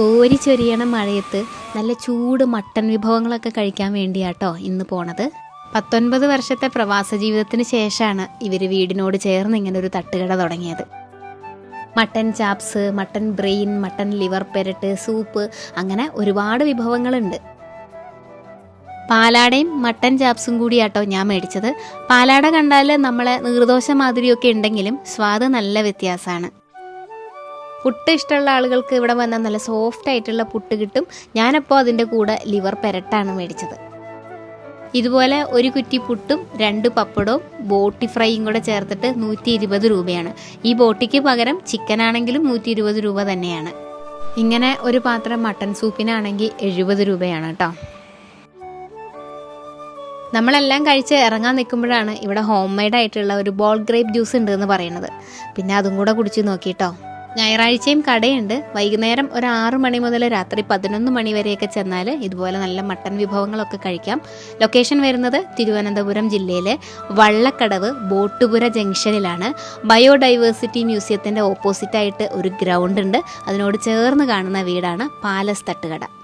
കോരിച്ചൊരിയണ മഴയത്ത് നല്ല ചൂട് മട്ടൻ വിഭവങ്ങളൊക്കെ കഴിക്കാൻ വേണ്ടിയാട്ടോ ഇന്ന് പോണത്. പത്തൊൻപത് വർഷത്തെ പ്രവാസ ജീവിതത്തിന് ശേഷമാണ് ഇവർ വീടിനോട് ചേർന്ന് ഇങ്ങനെ ഒരു തട്ടുകട തുടങ്ങിയത്. Mutton chops mutton brain mutton liver പെരട്ട് soup അങ്ങനെ ഒരുപാട് വിഭവങ്ങളുണ്ട്. പാലാടയും മട്ടൻ ചാപ്സും കൂടിയാട്ടോ ഞാൻ മേടിച്ചത്. പാലാട കണ്ടാൽ നമ്മളെ നീർദോശ മാതിരിയൊക്കെ ഉണ്ടെങ്കിലും സ്വാദ് നല്ല വ്യത്യാസമാണ് പുട്ട് ഇഷ്ടമുള്ള ആളുകൾക്ക് ഇവിടെ വന്നാൽ നല്ല സോഫ്റ്റ് ആയിട്ടുള്ള പുട്ട് കിട്ടും. ഞാനപ്പോൾ അതിന്റെ കൂടെ ലിവർ പെരട്ടാണ് മേടിച്ചത്. ഇതുപോലെ ഒരു കുറ്റി പുട്ടും രണ്ട് പപ്പടവും ബോട്ടി ഫ്രൈയും കൂടെ ചേർത്തിട്ട് നൂറ്റി ഇരുപത് രൂപയാണ്. ഈ ബോട്ടിക്ക് പകരം ചിക്കൻ ആണെങ്കിലും നൂറ്റി ഇരുപത് രൂപ തന്നെയാണ്. ഇങ്ങനെ ഒരു പാത്രം മട്ടൻ സൂപ്പിനാണെങ്കിൽ എഴുപത് രൂപയാണ് കേട്ടോ നമ്മളെല്ലാം കഴിച്ച് ഇറങ്ങാൻ നിൽക്കുമ്പോഴാണ് ഇവിടെ ഹോം മെയ്ഡ് ആയിട്ടുള്ള ഒരു ബോൾ ഗ്രേപ്പ് ജ്യൂസ് ഉണ്ട് എന്ന് പറയുന്നത്. പിന്നെ അതും കൂടെ കുടിച്ച് നോക്കിട്ടോ. ഞായറാഴ്ചയും കടയുണ്ട്. വൈകുന്നേരം ഒരു ആറ് മണി മുതൽ രാത്രി പതിനൊന്ന് മണി വരെയൊക്കെ ചെന്നാൽ ഇതുപോലെ നല്ല മട്ടൻ വിഭവങ്ങളൊക്കെ കഴിക്കാം. ലൊക്കേഷൻ വരുന്നത് തിരുവനന്തപുരം ജില്ലയിലെ വള്ളക്കടവ് ബോട്ടുപുര ജംഗ്ഷനിലാണ്. ബയോഡൈവേഴ്സിറ്റി മ്യൂസിയത്തിന്റെ ഓപ്പോസിറ്റായിട്ട് ഒരു ഗ്രൗണ്ട് ഉണ്ട്. അതിനോട് ചേർന്ന് കാണുന്ന വീടാണ് പാലസ് തട്ടുകട.